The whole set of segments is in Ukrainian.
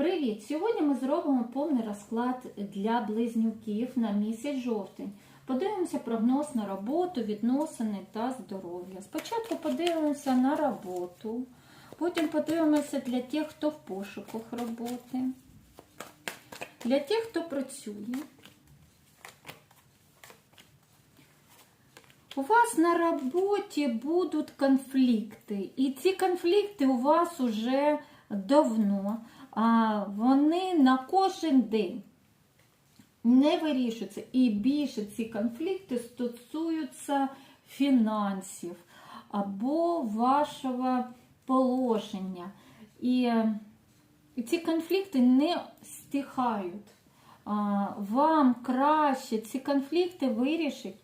Привіт! Сьогодні ми зробимо повний розклад для близнюків на місяць жовтень. Подивимося прогноз на роботу, відносини та здоров'я. Спочатку подивимося на роботу, потім подивимося для тих, хто в пошуках роботи, для тих, хто працює. У вас на роботі будуть конфлікти, і ці конфлікти у вас уже давно, вони на кожен день не вирішуються. І більше ці конфлікти стосуються фінансів або вашого положення. І, ці конфлікти не стихають. Вам краще ці конфлікти вирішить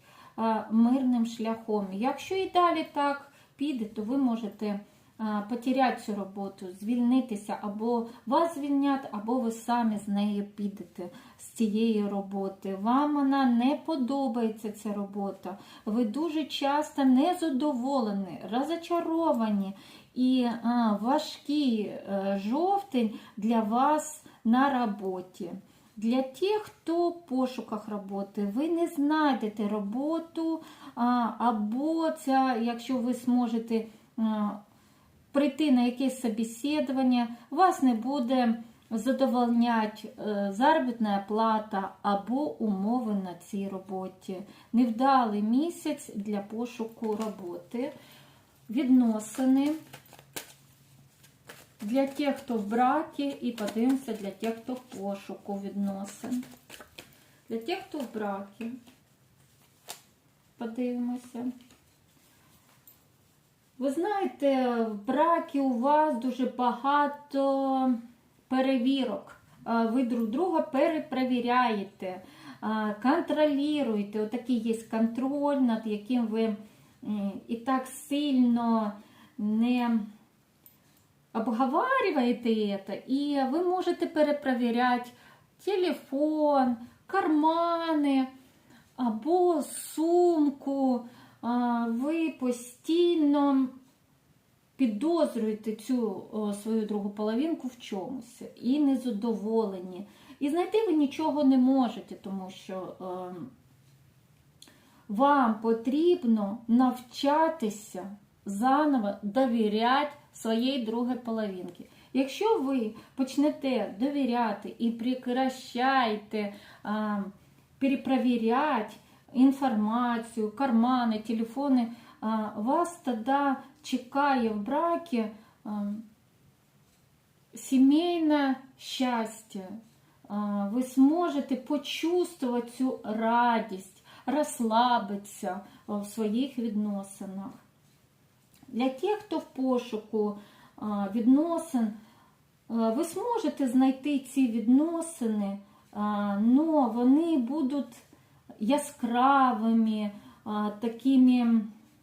мирним шляхом. Якщо і далі так піде, то ви можете а, потеряти цю роботу, звільнитися, або вас звільнять, або ви самі з неї підете з цієї роботи. Вам вона не подобається ця робота. Ви дуже часто незадоволені, розочаровані. І важкий е, жовтень для вас на роботі. Для тих, хто в пошуках роботи, ви не знайдете роботу, або ця, якщо ви зможете прийти на якесь собеседування, вас не буде задовольняти е, заробітна плата або умови на цій роботі. Невдалий місяць для пошуку роботи, відносини. Для тих, хто в бракі, і подивимося для тих, хто в пошуку відносин. Для тих, хто в бракі, подивимося. Ви знаєте, в бракі у вас дуже багато перевірок. Ви друг друга перепровіряєте, контролюєте. Отакий є контроль, над яким ви і так сильно не обговариваете это, и вы можете перепроверять телефон, кармани або сумку. Ви постійно підозрюєте цю свою другу половинку в чомусь і незадоволені. І знайти ви нічого не можете, тому що вам потрібно навчатися заново довіряти своєї другої половинки. Якщо ви почнете довіряти і прекращаєте перепровіряти інформацію, кармани, телефони, вас тоді чекає в сімейне щастя. А, ви зможете почувствувати цю радість, розслабитися в своїх відносинах. Для тих, хто в пошуку відносин, ви зможете знайти ці відносини, але вони будуть яскравими, такими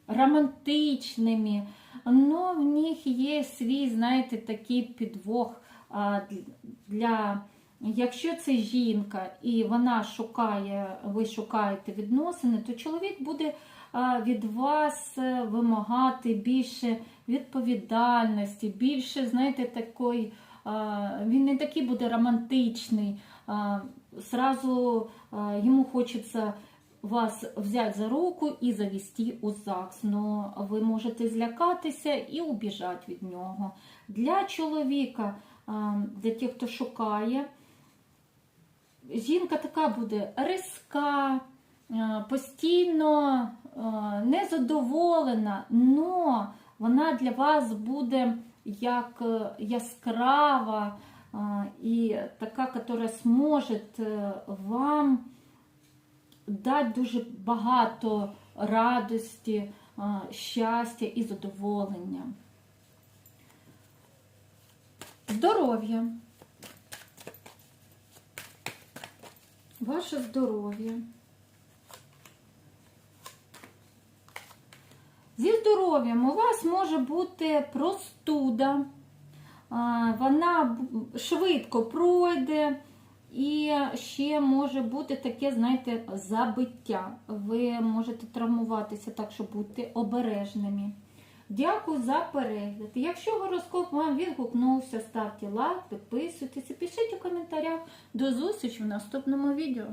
романтичними, але в них є свій, знаєте, такий підвох для. Якщо це жінка і вона шукає, ви шукаєте відносини, то чоловік буде від вас вимагати більше відповідальності, більше, знаєте, такої, він не такий буде романтичний. Сразу йому хочеться вас взяти за руку і завести у ЗАГС. Но ви можете злякатися і убіжати від нього. Для чоловіка, для тих, хто шукає, жінка така буде риска, постійно незадоволена, але вона для вас буде як е, яскрава і така, яка зможе е, вам дати дуже багато радості, щастя і задоволення. Здоров'я. Ваше здоров'я. Зі здоров'ям у вас може бути простуда, вона швидко пройде, і ще може бути таке, знаєте, забиття. Ви можете травмуватися, так що будьте обережними. Дякую за перегляд. Якщо гороскоп вам відгукнувся, ставте лайк, підписуйтесь і пишіть у коментарях. До зустрічі в наступному відео.